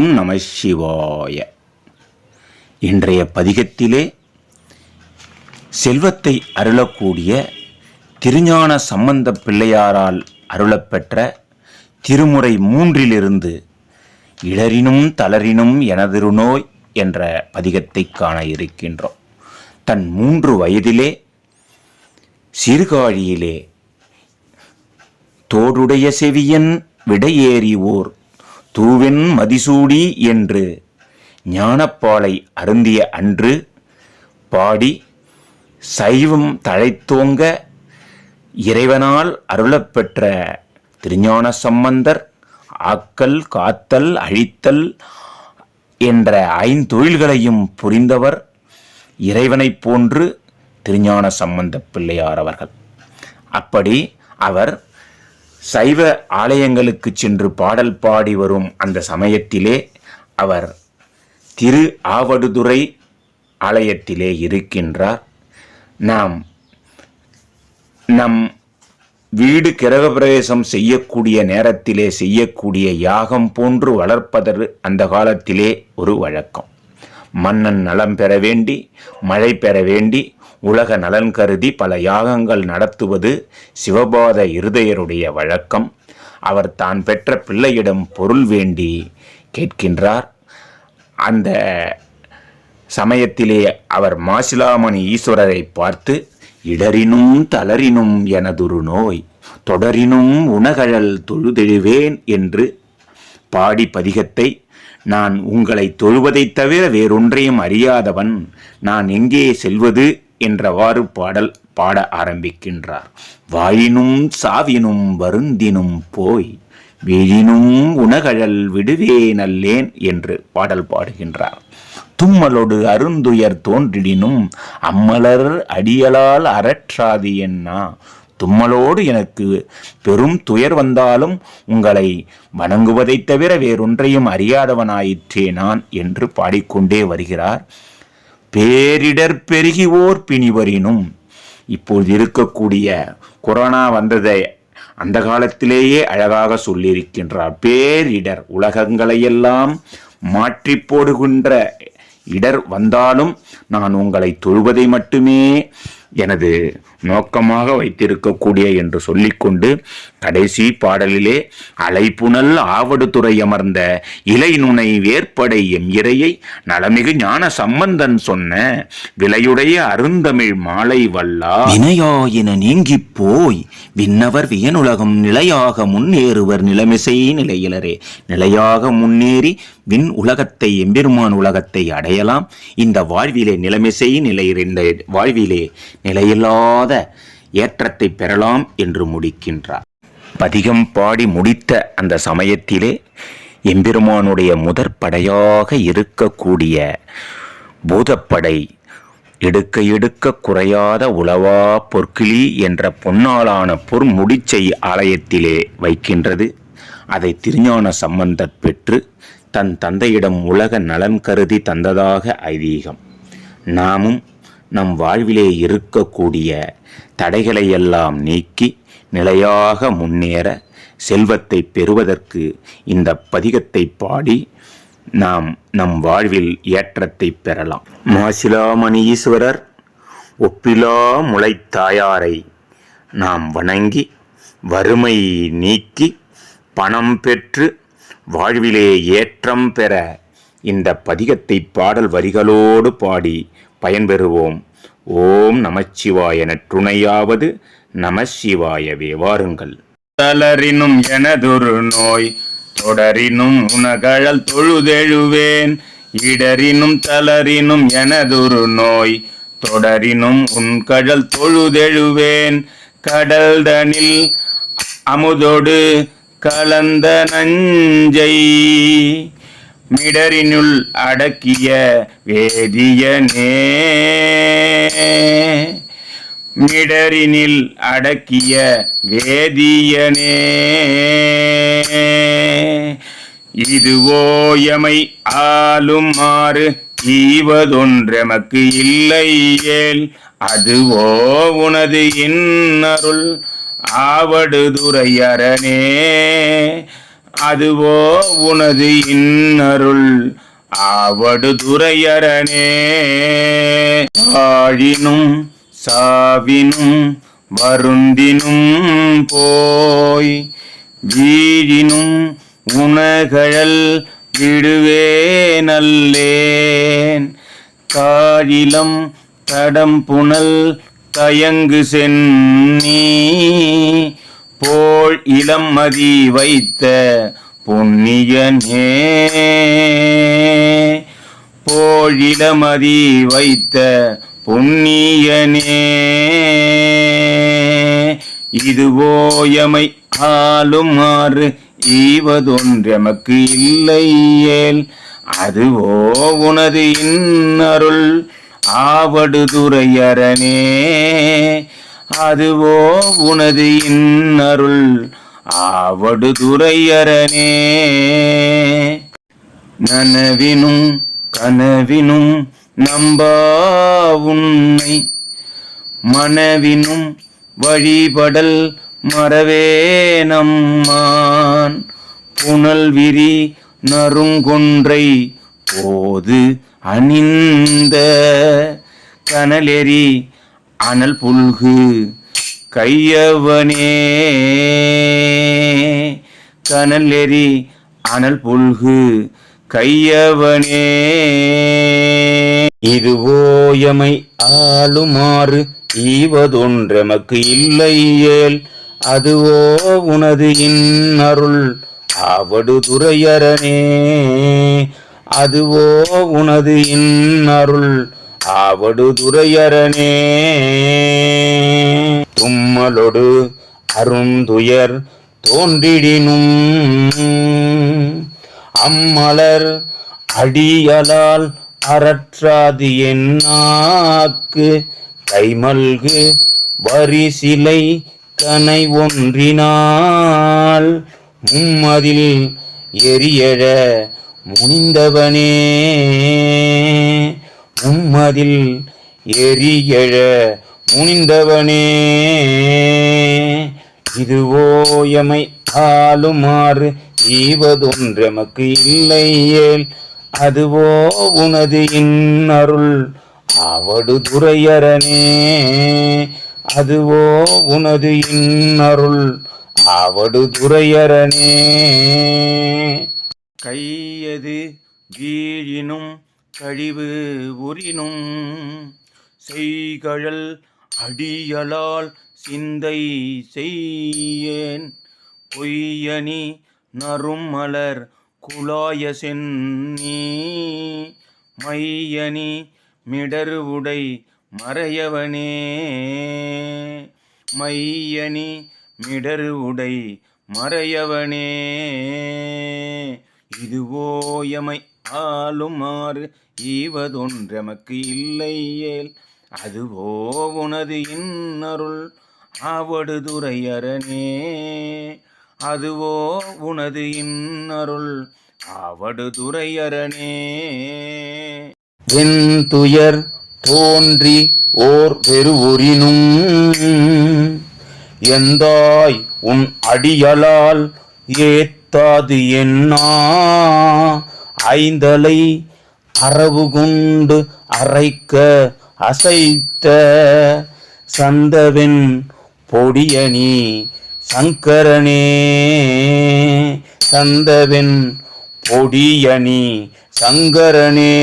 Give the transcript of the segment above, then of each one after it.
ஓம் நம சிவாய. இன்றைய பதிகத்திலே செல்வத்தை அருளக்கூடிய திருஞான சம்பந்த பிள்ளையாரால் அருளப்பெற்ற திருமுறை மூன்றிலிருந்து இடரினும் தளரினும் எனதிரு நோய் என்ற பதிகத்தை காண இருக்கின்றோம். தன் மூன்று வயதிலே சீர்காழியிலே தோடுடைய செவியன் விடையேறி ஓர் தூவென் மதிசூடி என்று ஞானப்பாலை அருந்திய அன்று பாடி சைவம் தழைத்தோங்க இறைவனால் அருளப்பெற்ற திருஞான சம்பந்தர் ஆக்கல் காத்தல் அழித்தல் என்ற ஐந்தொழில்களையும் புரிந்தவர் இறைவனைப் போன்று திருஞான சம்பந்த பிள்ளையார் அவர்கள். அப்படி அவர் சைவ ஆலயங்களுக்கு சென்று பாடல் பாடி வரும் அந்த சமயத்திலே அவர் திரு ஆவடுதுறை ஆலயத்திலே இருக்கின்றார். நாம் நம் வீடு கிரகப்பிரவேசம் செய்யக்கூடிய நேரத்திலே செய்யக்கூடிய யாகம் போன்று வளர்ப்பதற்கு அந்த காலத்திலே ஒரு வழக்கம். மன்னன் நலம் பெற வேண்டி மழை பெற வேண்டி உலக நலன் கருதி பல யாகங்கள் நடத்துவது சிவபாத இருதயருடைய வழக்கம். அவர் தான் பெற்ற பிள்ளையிடம் பொருள் வேண்டி கேட்கின்றார். அந்த சமயத்திலே அவர் மாசிலாமணி ஈஸ்வரரை பார்த்து இடரினும் தளரினும் எனதொரு நோய் தொடரினும் உணகழல் தொழுதெழுவேன் என்று பாடி பதிகத்தை நான் உங்களை தொழுவதைத் தவிர வேறொன்றையும் அறியாதவன் நான் எங்கே செல்வது என்றவாறு பாடல் பாட ஆரம்பிக்கின்றார். வாயினும் சாவினும் வருந்தினும் போய் வீழினும் உணகழல் விடுவேனல்லேன் என்று பாடல் பாடுகின்றார். தும்மலோடு அருந்துயர் தோன்றிடினும் அம்மலர் அடியலால் அறற்றாது என்னா? தும்மலோடு எனக்கு பெரும் துயர் வந்தாலும் உங்களை வணங்குவதைத் தவிர வேறொன்றையும் அறியாதவனாயிற்றே நான் என்று பாடிக்கொண்டே வருகிறார். பேரிடர் பெருகிவோர் பிணிவரினும் இப்பொழுது இருக்கக்கூடிய கொரோனா வந்ததை அந்த காலத்திலேயே அழகாக சொல்லியிருக்கின்றார். பேரிடர் உலகங்களையெல்லாம் மாற்றி போடுகின்ற இடர் வந்தாலும் நான் உங்களை தொழுவதை மட்டுமே எனது நோக்கமாக வைத்திருக்கக்கூடிய என்று சொல்லிக்கொண்டு கடைசி பாடலிலே அலைப்புணல் ஆவடுதுறை அமர்ந்த இலை நுனை வேற்படை எம் இறையை நலமிகு ஞான சம்பந்தன் சொன்ன விலையுடைய அருந்தமிழ் மாலை வல்லா. வினையாயின நீங்கிப் போய் விண்ணவர் வியனுலகம் நிலையாக முன்னேறுவர் நிலைமிசை நிலையிலரே. நிலையாக முன்னேறி விண் உலகத்தை எம்பெருமான் உலகத்தை அடையலாம். இந்த வாழ்விலே நிலைமிசை நிலை இந்த வாழ்விலே நிலையில்லாத ஏற்றத்தை பெறலாம் என்று முடிக்கின்றார். பதிகம் பாடி முடித்த அந்த சமயத்திலே எம்பெருமானுடைய முதற்படையாக இருக்கக்கூடிய பூதப்படை எடுக்க எடுக்க குறையாத உளவா பொற்கிளி என்ற பொன்னாலான பொற்முடிச்சை ஆலயத்திலே வைக்கின்றது. அதை திருஞான சம்பந்தர் பெற்று தன் தந்தையிடம் உலக நலன் கருதி தந்ததாக ஐதீகம். நாமும் நம் வாழ்விலே இருக்கக்கூடிய தடைகளையெல்லாம் நீக்கி நிலையாக முன்னேற செல்வத்தை பெறுவதற்கு இந்த பதிகத்தை பாடி நாம் நம் வாழ்வில் ஏற்றத்தை பெறலாம். மாசிலாமணி ஈஸ்வரர் ஒப்பிலா முளைத்தாயாரை நாம் வணங்கி வறுமை நீக்கி பணம் பெற்று வாழ்விலே ஏற்றம் பெற இந்த பதிகத்தை பாடல் வரிகளோடு பாடி பயன்பெறுவோம். ஓம் நமச்சிவாய நற்றுணையாவது நமசிவாயவே வாருங்கள் தளரினும் எனதொரு நோய் தொடரினும் உனகழல் தொழுதெழுவேன். இடரினும் தளரினும் எனதொரு நோய் தொடரினும் உன் கழல் தொழுதெழுவேன். கடல்தனில் அமுதொடு கலந்த நஞ்சை மிடரினுள் அடக்கிய வேதியனே. மிடரினில் அடக்கிய வேதியனே. இதுவோ எமை ஆளுமாறு ஈவதொன்றெமக்கு இல்லையேல் அதுவோ உனது இன்னருள் ஆவடுதுரையரனே அதுவோ உனது இன்னருள். ஆவடு துறையரனே. ஆழினும் சாவினும் வருந்தினும் போய் வீழினும் உணகழல் விடுவே நல்லேன் காழிலம் தடம் புனல் தயங்கு சென்னி போல் இளம் மதி வைத்த புண்ணியனே போழிலமதி வைத்த பொன்னியனே. இதுவோயமை ஆளுமாறு ஈவதொன்றெமக்கு இல்லையேல். அதுவோ உனது இன்னருள் ஆவடுதுறையரனே. அதுவோ உனது இன்னருள் ஆவடுதுறையரணே நனவினும் கனவினும் நம்பா உன்னை மனவினும் வழிபடல் மறவே நம்மான். புனல் விரி நறுங்கொன்றை போது அணிந்த கனலெறி அனல் புல்கு கையவனே. கனல் எரி அனல் புல்கு கையவனே. இதுவோயமை ஆளுமாறு ஈவதொன்றெமக்கு இல்லையேல் அதுவோ உனது இன்னருள் அவடு துறையரனே. அதுவோ உனது இன்னருள் ஆவடு தும்மலொடு அருந்துயர் தோன்றிடினும். அம்மலர் அடியலால் அறற்றாது என்னாக்கு கைமல்கு வரிசிலை கனை ஒன்றினால். மும்மதில் எரியழ முனிந்தவனே. உம்மதில் எரியழ முனிந்தவனே. இதுவோயமை ஆளுமாறு ஈவதொன்றெமக்கு இல்லையேல் அதுவோ உனது இன்னருள் அவடு துறையரனே. அதுவோ உனது இன்னருள் அவடு துறையரனே. கையது வீழினும் கழிவு உரினும் செய்கழல் அடியலால் சிந்தை செய்யேன். பொய்யணி நறுமலர் குழாய சென்னி மையணி மிடருவுடை மறையவனே. மையணி மிடருவுடை மறையவனே. இதுவோயமை ஆளுமாறு ஈவதொன்றெமக்கு இல்லையேல் அதுவோ உனது இன்னருள் ஆவடுதுரையரணே அதுவோ உனது இன்னருள் ஆவடுதுரையரனே என் துயர் தோன்றி ஓர் பெருவுரினும் எந்தாய் உன் அடியலால் ஏத்தாது என்னா? ஐந்தலை அரவு கொண்டு அரைக்க அசைத்த சந்தவென் பொடியணி சங்கரனே. சந்தவென் பொடியணி சங்கரனே.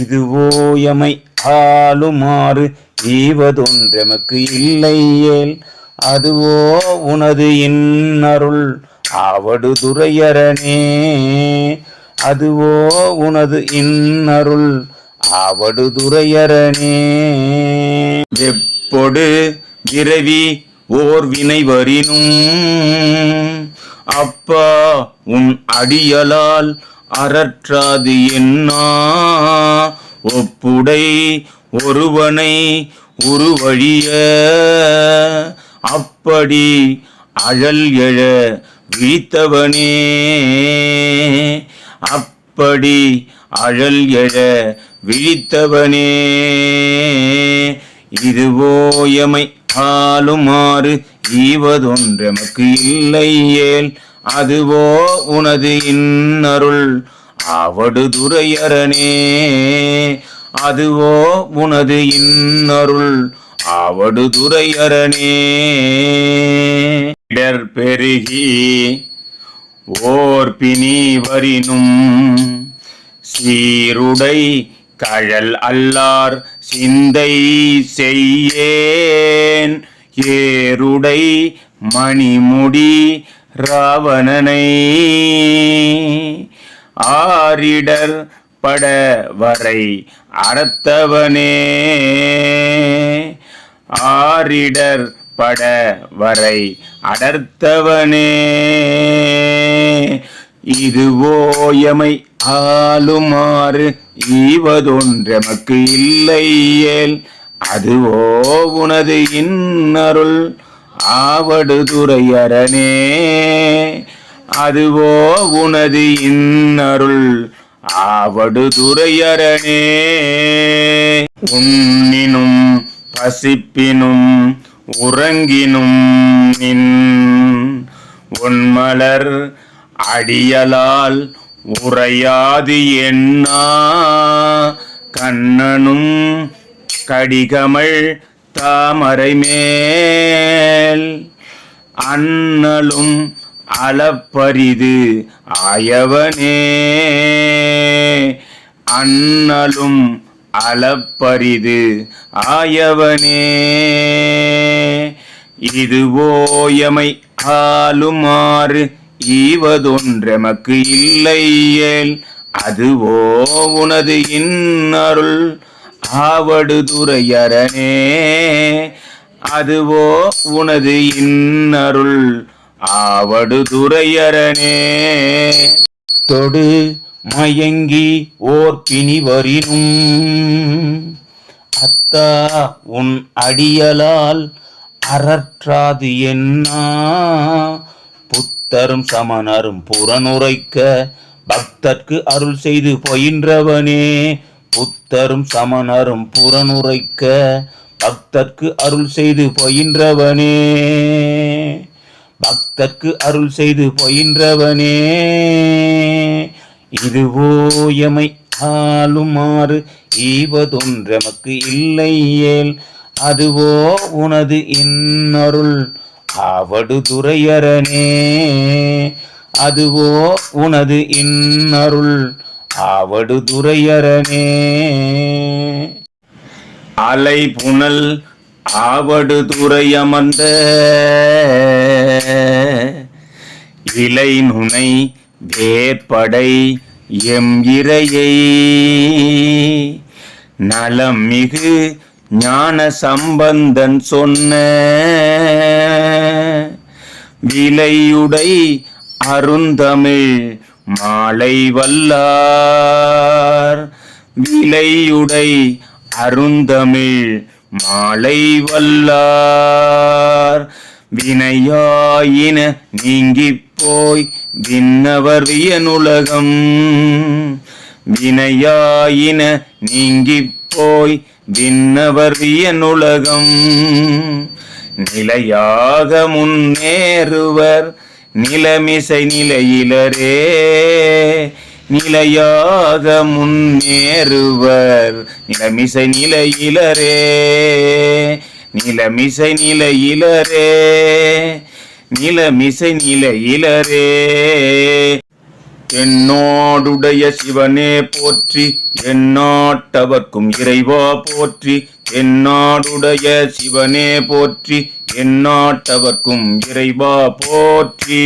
இதுவோயமை ஆளுமாறு ஈவதொன்றெமக்கு இல்லையேல் அதுவோ உனது இன்னருள் ஆவடு துரையரணே அதுவோ உனது இன்னருள். ஆவடு துரையரணே வெப்பொடு விரவி ஓர் வினைவரினும். அப்பா உன் அடியலால் அறற்றாது என்னா? ஒப்புடை ஒருவனை உருவழிய. அப்படி அழல் எழ விழித்தவனே அப்படி அழல் எழ விழித்தவனே. இதுவோயமை ஆளுமாறு ஈவதொன்றெமக்கு இல்லையேல் அதுவோ உனது இன்னருள் அவடு துறையரனே அதுவோ உனது இன்னருள் அவடு துறையரனே இடர் பெருகி ஓர் பிணி வரினும் சீருடை கழல் அல்லார் சிந்தை செய்யேன். ஏருடை மணிமுடி ராவணனை ஆரிடர் பட வரை அறத்தவனே. ஆரிடர் பட வரை அடர்த்தவனே. இதுவோயமை ஆளுமாறு ஈவதொன்றெமக்கு இல்லையேல் அதுவோ உனது இன்னருள் ஆவடு துரையரணே அதுவோ உனது இன்னருள் ஆவடு துரையரணே உண்ணினும் பசிப்பினும் உறங்கினும் நின் உன்மலர் அடியலால் உரையாது எண்ணா கண்ணனும் கடிகமள் தாமரை மேல். அண்ணலும் அளப்பரிது ஆயவனே. அண்ணலும் அளப்பரிது. ஆயவனே இதுவோயமை ஆளுமாறு ஈவதொன்றெமக்கு இல்லையேல் அதுவோ உனது இன்னருள் ஆவடு துரையரணே அதுவோ உனது இன்னருள் ஆவடு துரையரணே தொடு மயங்கி ஓர் பிணி வரினும். அத்தா உன் அடியலால் அறற்றாது என்னா? புத்தரும் சமணரும் புறனுரைக்க பக்தர்க்கு அருள் செய்து பயின்றவனே. புத்தரும் சமணரும் புறனுரைக்க பக்தர்க்கு அருள் செய்து பயின்றவனே. பக்தர்க்கு அருள் செய்து பயின்றவனே. இதுவோ எமை ஆளுமாறு ஈவதொன்றமக்கு இல்லையேல் அதுவோ உனது இன்னருள் ஆவடு துறையரனே அதுவோ உனது இன்னருள் ஆவடு துறையரனே. அலை புனல் ஆவடு துறையமர்ந்த இலை நுனை வேற்படை எம் இறையை. நலம் மிகு ஞான சம்பந்தன் சொன்ன விலையுடை அருந்தமிழ் மாலை வல்லார். விலையுடை அருந்தமிழ் மாலை வல்லார். வினையாயின நீங்கிப் போய் விண்ணவர் வியனுலகம். வினையாயின நீங்கி போய் விண்ணவர் வியனுலகம். நிலையாக முன்னேறுவர் நிலமிசை நிலையிலரே. நிலையாக முன்னேறுவர் நிலமிசை நிலையிலரே. நிலமிசை நிலையிலரே. நில மிசை நில இளரே என்னோடுடைய சிவனே போற்றி எந்நாட்டவர்க்கும் இறைவா போற்றி எந்நாடுடைய சிவனே போற்றி எந்நாட்டவர்க்கும் இறைவா போற்றி.